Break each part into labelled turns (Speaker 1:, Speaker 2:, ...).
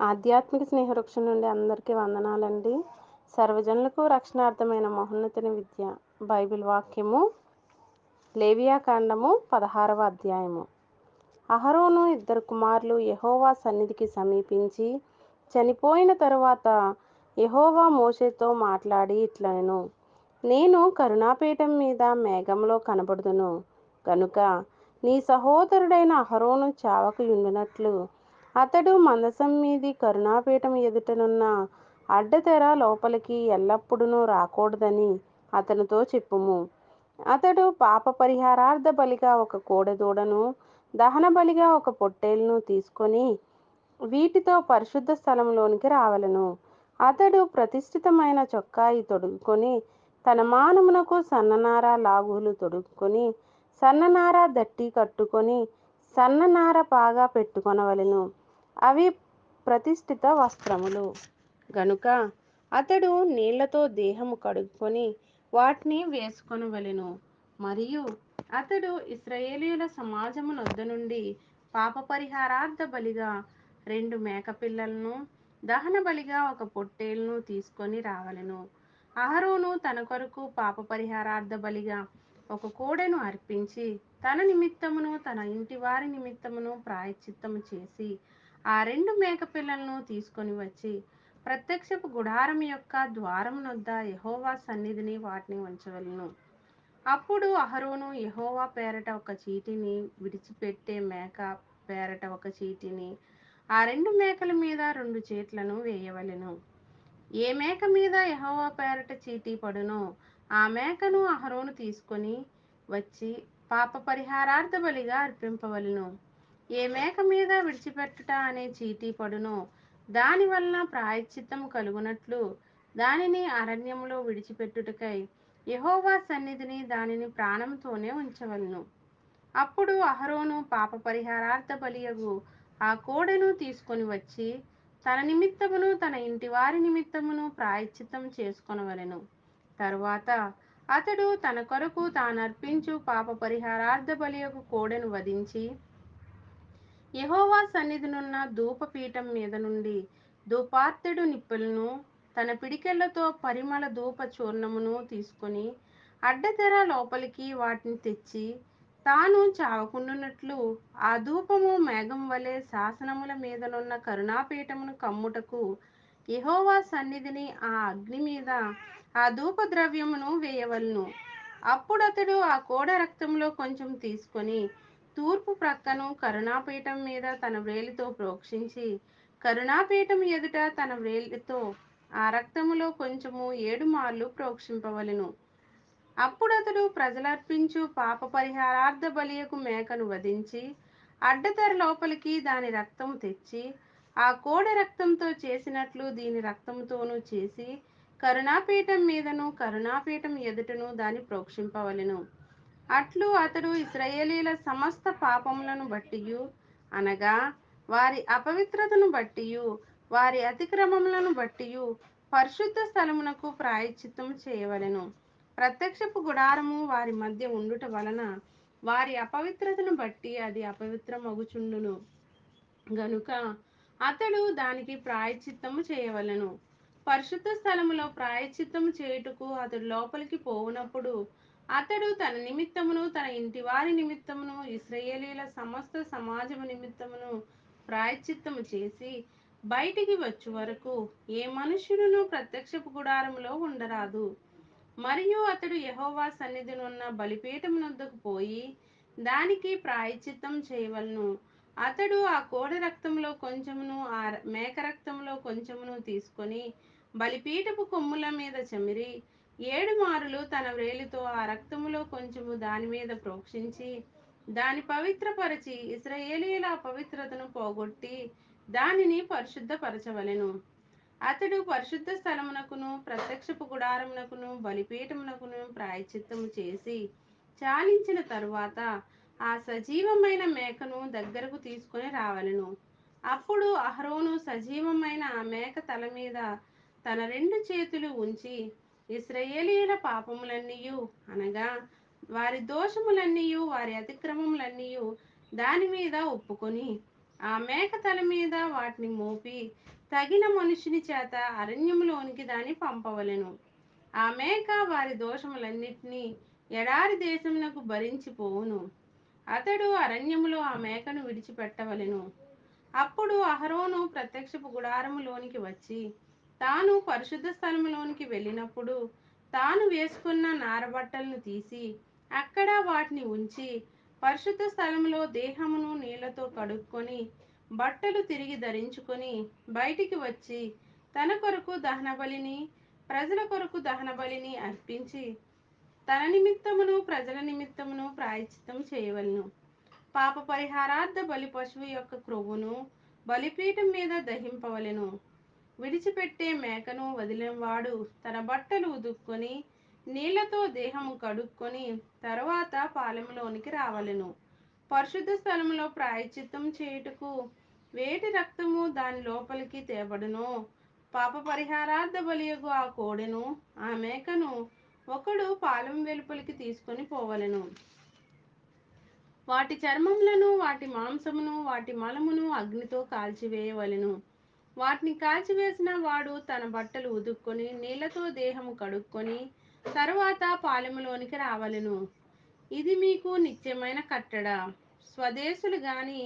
Speaker 1: ఆధ్యాత్మిక స్నేహవృక్షం నుండి అందరికీ వందనాలండి. సర్వజనులకు రక్షణార్థమైన మహోన్నతిని విద్య. బైబిల్ వాక్యము లేవియా కాండము పదహారవ అధ్యాయము. అహరోను ఇద్దరు కుమారులు యహోవా సన్నిధికి సమీపించి చనిపోయిన తరువాత యహోవా మోషేతో మాట్లాడి ఇట్లను నేను కరుణాపీఠం మీద మేఘంలో కనబడుదును. కనుక నీ సహోదరుడైన అహరోను చావకు ఉండినట్లు అతడు మందసం మీది కరుణాపీఠం ఎదుటనున్న అడ్డతెర లోపలికి ఎల్లప్పుడూ రాకూడదని అతనితో చెప్పుము. అతడు పాప పరిహారార్థ బలిగా ఒక కోడెదూడను దహన బలిగా ఒక పొట్టేలును తీసుకొని వీటితో పరిశుద్ధ స్థలంలోనికి రావలను. అతడు ప్రతిష్ఠితమైన చొక్కాయి తొడుక్కొని తన మానమునకు సన్ననార లాగులు తొడుక్కొని సన్ననార దట్టి కట్టుకొని సన్ననార పాగా పెట్టుకొనవలెను. అవి ప్రతిష్ఠిత వస్త్రములు. గనుక అతడు నీళ్ళతో దేహము కడుక్కొని వాటిని వేసుకొనవలెను మరియు అతడు ఇస్రాయేలీల సమాజము నొద్ద నుండి పాప పరిహారార్థ బలిగా రెండు మేకపిల్లలను దహన బలిగా ఒక పొట్టేలును తీసుకొని రావలెను. అహరోను తన కొరకు పాప పరిహారార్థ బలిగా ఒక కోడెను అర్పించి తన నిమిత్తమును తన ఇంటి వారి నిమిత్తమును ప్రాయశ్చిత్తము చేసి ఆ రెండు మేక పిల్లలను తీసుకొని వచ్చి ప్రత్యక్షపు గుడారం యొక్క ద్వారమునొద్ద యహోవా సన్నిధిని వాటిని ఉంచవలను అప్పుడు అహరోను యహోవా పేరట ఒక చీటిని విడిచిపెట్టే మేక పేరట ఒక చీటిని ఆ రెండు మేకల మీద రెండు చీట్లను వేయవలెను. ఏ మేక మీద యహోవా పేరట చీటీ పడునో ఆ మేకను అహరోను తీసుకొని వచ్చి పాప పరిహారార్థ బలిగా అర్పింపవలను. ఏ మేక మీద విడిచిపెట్టుట అనే చీటీ పడునో. దానివల్ల ప్రాయశ్చిత్తం ప్రాయశ్చిత్తము కలుగునట్లు దానిని అరణ్యంలో విడిచిపెట్టుటకై యహోవా సన్నిధిని దానిని ప్రాణంతోనే ఉంచవలను. అప్పుడు అహరోను పాప పరిహారార్థ బలియగు ఆ కోడెను తీసుకొని వచ్చి తన నిమిత్తమును తన ఇంటి వారి నిమిత్తమును ప్రాయశ్చిత్తం చేసుకొనవలెను. తరువాత అతడు తన కొరకు తాను అర్పించు పాప పరిహారార్థ బలియకు కోడెను వధించి యహోవా సన్నిధినున్న ధూపపీఠం మీద నుండి ధూపార్తెడు నిప్పులను తన పిడికెళ్ళతో పరిమళ ధూప చూర్ణమును తీసుకొని అడ్డతెర లోపలికి వాటిని తెచ్చి తాను చావకుండునట్లు ఆ ధూపము మేఘం వలె శాసనముల మీదనున్న కరుణాపీఠమును కమ్ముటకు యహోవా సన్నిధిని ఆ అగ్ని మీద ఆ ధూప ద్రవ్యమును వేయవలను. అప్పుడతడు ఆ కోడ రక్తంలో కొంచెం తీసుకొని తూర్పు ప్రక్కను కరుణాపీఠం మీద తన వ్రేలితో ప్రోక్షించి కరుణాపీఠం ఎదుట తన వ్రేలితో ఆ రక్తములో కొంచెము ఏడు మార్లు ప్రోక్షింపవలెను. అప్పుడతడు ప్రజలర్పించు పాప పరిహారార్థ బలియకు మేకను వధించి అడ్డతెర లోపలికి దాని రక్తము తెచ్చి ఆ కోడ రక్తంతో చేసినట్లు దీని రక్తముతోనూ చేసి కరుణాపీఠం మీదను కరుణాపీఠం ఎదుటను దాన్ని ప్రోక్షింపవలెను. అట్లు అతడు ఇస్రాయేలీల సమస్త పాపములను బట్టియు అనగా వారి అపవిత్రతను బట్టియు వారి అతిక్రమములను బట్టియు పరిశుద్ధ స్థలమునకు ప్రాయశ్చిత్తము చేయవలెను. ప్రత్యక్షపు గుడారము వారి మధ్య ఉండుట వలన వారి అపవిత్రతను బట్టి అది అపవిత్రమగుచుండును. గనుక అతడు దానికి ప్రాయశ్చిత్తము చేయవలెను. పరిశుద్ధ స్థలములో ప్రాయశ్చిత్తము చేయుటకు అతడు లోపలికి పోవునప్పుడు అతడు తన నిమిత్తమును తన ఇంటి వారి నిమిత్తమును ఇస్రయేలీల సమస్త సమాజము నిమిత్తమును ప్రాయశ్చిత్తము చేసి బయటికి వచ్చు వరకు ఏ మనుష్యుడును ప్రత్యక్షపు గుడారములో ఉండరాదు. మరియు అతడు యహోవా సన్నిధినున్న బలిపీఠమునొద్దకు పోయి దానికి ప్రాయశ్చిత్తం చేయవలను. అతడు ఆ కోడి రక్తంలో కొంచెమును ఆ మేక రక్తంలో కొంచెమును తీసుకొని బలిపీఠపు కొమ్ముల మీద చమిరి ఏడు మారులు తన వ్రేలితో ఆ రక్తములో కొంచెము దాని మీద ప్రోక్షించి దాని పవిత్రపరచి ఇస్రయేలీల అపవిత్రతను పోగొట్టి దానిని పరిశుద్ధపరచవలెను. అతడు పరిశుద్ధ స్థలమునకును ప్రత్యక్షపు గుడారమునకును బలిపీఠమునకును ప్రాయచిత్తము చేసి చాలించిన తరువాత ఆ సజీవమైన మేకను దగ్గరకు తీసుకొని రావలెను. అప్పుడు అహరోను సజీవమైన ఆ మేక తల మీద తన రెండు చేతులు ఉంచి ఇస్రయేలీల పాపములన్నీయు అనగా వారి దోషములన్నీయు వారి అతిక్రమములన్నీయు దాని మీద ఒప్పుకొని ఆ మేక తల మీద వాటిని మోపి తగిన మనుషుని చేత అరణ్యములోనికి దాన్ని పంపవలెను. ఆ మేక వారి దోషములన్నిటినీ ఎడారి దేశమునకు భరించిపోవును. అతడు అరణ్యములో ఆ మేకను విడిచిపెట్టవలెను. అప్పుడు అహరోను ప్రత్యక్షపు గుడారములోనికి వచ్చి తాను పరిశుద్ధ స్థలములోనికి వెళ్ళినప్పుడు తాను వేసుకున్న నారబట్టలను తీసి అక్కడ వాటిని ఉంచి పరిశుద్ధ స్థలంలో దేహమును నీళ్ళతో కడుక్కొని బట్టలు తిరిగి ధరించుకొని బయటికి వచ్చి తన కొరకు దహన బలిని ప్రజల కొరకు దహన బలిని అర్పించి తన నిమిత్తమును ప్రజల నిమిత్తమును ప్రాయశ్చిత్తం చేయవలను. పాప పరిహారార్థ బలి పశువు యొక్క క్రొవ్వును బలిపీఠం మీద దహింపవలెను. విడిచిపెట్టే మేకను వదిలినవాడు తన బట్టలు ఉదుక్కొని నీళ్ళతో దేహము కడుక్కొని తరువాత పాలెంలోనికి రావలెను. పరిశుద్ధ స్థలములో ప్రాయచిత్తం చేయుటకు వేటి రక్తము దాని లోపలికి తేబడును? పాప పరిహారార్థ బలియగు ఆ కోడెను ఆ మేకను ఒకడు పాలెం వెలుపలికి తీసుకొని పోవలెను. వాటి చర్మములను వాటి మాంసమును వాటి మలమును అగ్నితో కాల్చివేయవలెను. వాటిని కాల్చివేసిన వాడు తన బట్టలు ఉదుక్కొని నీళ్ళతో దేహము కడుక్కొని తరువాత పాలెములోనికి రావలెను. ఇది మీకు నిత్యమైన కట్టడ. స్వదేశులు గాని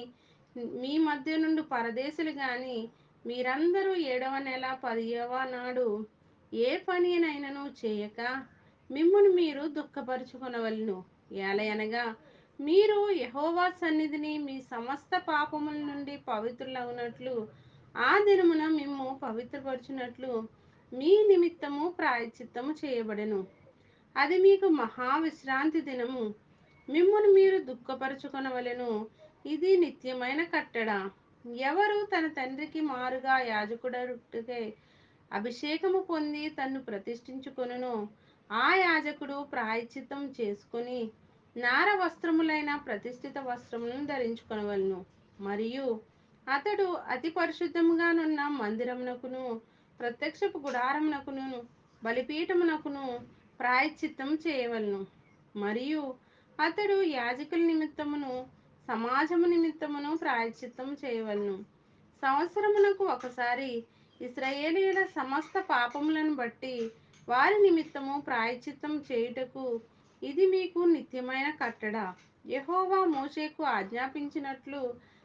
Speaker 1: మీ మధ్య నుండి పరదేశులు గాని మీరందరూ ఏడవ నెల పదియవ నాడు ఏ పనినైనను చేయక మిమ్మును మీరు దుఃఖపరుచుకొనవలను. ఏలయనగా మీరు యహోవా సన్నిధిని మీ సమస్త పాపముల నుండి పవిత్రులవునట్లు ఆ దినమున మిమ్ము పవిత్రపరచునట్లు మీ నిమిత్తము ప్రాయచిత్తము చేయబడెను. అది మీకు మహా విశ్రాంతి దినము. మిమ్మును మీరు దుఃఖపరచుకొనవలెను. ఇది నిత్యమైన కట్టడ. ఎవరు తన తండ్రికి మారుగా యాజకుడటకై అభిషేకము పొంది తన్ను ప్రతిష్ఠించుకొనునో. ఆ యాజకుడు ప్రాయచిత్తం చేసుకొని నార వస్త్రములైన ప్రతిష్ఠిత వస్త్రములను ధరించుకొనవలను. మరియు అతడు అతి పరిశుద్ధముగానున్న మందిరమునకును ప్రత్యక్షపు గుడారమునకును బలిపీఠమునకును ప్రాయచిత్తం చేయవలను. మరియు అతడు యాజకుల నిమిత్తమును సమాజము నిమిత్తమును ప్రాయచిత్తం చేయవలను. సంవత్సరమునకు ఒకసారి ఇస్రాయేలీల సమస్త పాపములను బట్టి వారి నిమిత్తము ప్రాయచిత్తం చేయుటకు ఇది మీకు నిత్యమైన కట్టడ. యహోవా మోషేకు ఆజ్ఞాపించినట్లు